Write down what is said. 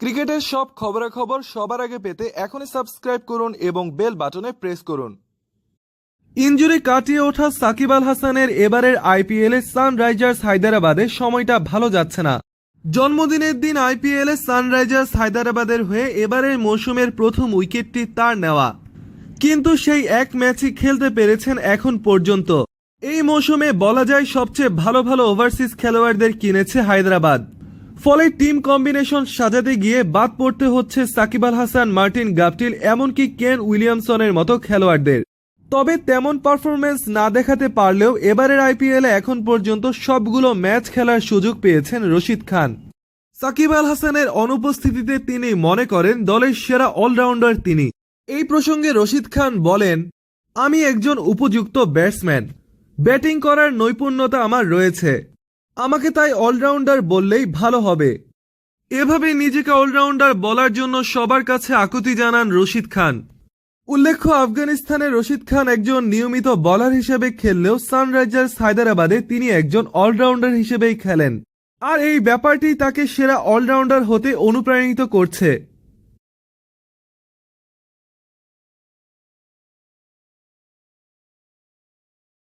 ক্রিকেটের সব খবরাখবর সবার আগে পেতে এখনই সাবস্ক্রাইব করুন এবং বেল বাটনে প্রেস করুন। ইঞ্জুরি কাটিয়ে ওঠা সাকিব আল হাসানের এবারের আইপিএলে সানরাইজার্স হায়দ্রাবাদে সময়টা ভালো যাচ্ছে না। জন্মদিনের দিন আইপিএলে সানরাইজার্স হায়দ্রাবাদের হয়ে এবারের মৌসুমের প্রথম উইকেটটি তার নেওয়া। কিন্তু সেই এক ম্যাচই খেলতে পেরেছেন এখন পর্যন্ত। এই মৌসুমে বলা যায় সবচেয়ে ভালো ভালো ওভারসিজ খেলোয়াড়দের কিনেছে হায়দ্রাবাদ। ফলে টিম কম্বিনেশন সাজাতে গিয়ে বাদ পড়তে হচ্ছে সাকিব আল হাসান, মার্টিন গাপটিল, এমনকি কেন উইলিয়ামসনের মতো খেলোয়াড়দের। তবে তেমন পারফরমেন্স না দেখাতে পারলেও এবারের আইপিএলে এখন পর্যন্ত সবগুলো ম্যাচ খেলার সুযোগ পেয়েছেন রশিদ খান। সাকিব আল হাসানের অনুপস্থিতিতে তিনি মনে করেন দলের সেরা অলরাউন্ডার তিনি। এই প্রসঙ্গে রশিদ খান বলেন, আমি একজন উপযুক্ত ব্যাটসম্যান। ব্যাটিং করার নৈপুণ্যতা আমার রয়েছে। আমাকে তাই অলরাউন্ডার বললেই ভালো হবে। এভাবে নিজেকে অলরাউন্ডার বলার জন্য সবার কাছে আকুতি জানান রশিদ খান। উল্লেখ্য, আফগানিস্তানে রশিদ খান একজন নিয়মিত বলার হিসেবে খেললেও সানরাইজার্স হায়দ্রাবাদে তিনি একজন অলরাউন্ডার হিসেবেই খেলেন। আর এই ব্যাপারটি তাকে সেরা অলরাউন্ডার হতে অনুপ্রাণিত করছে।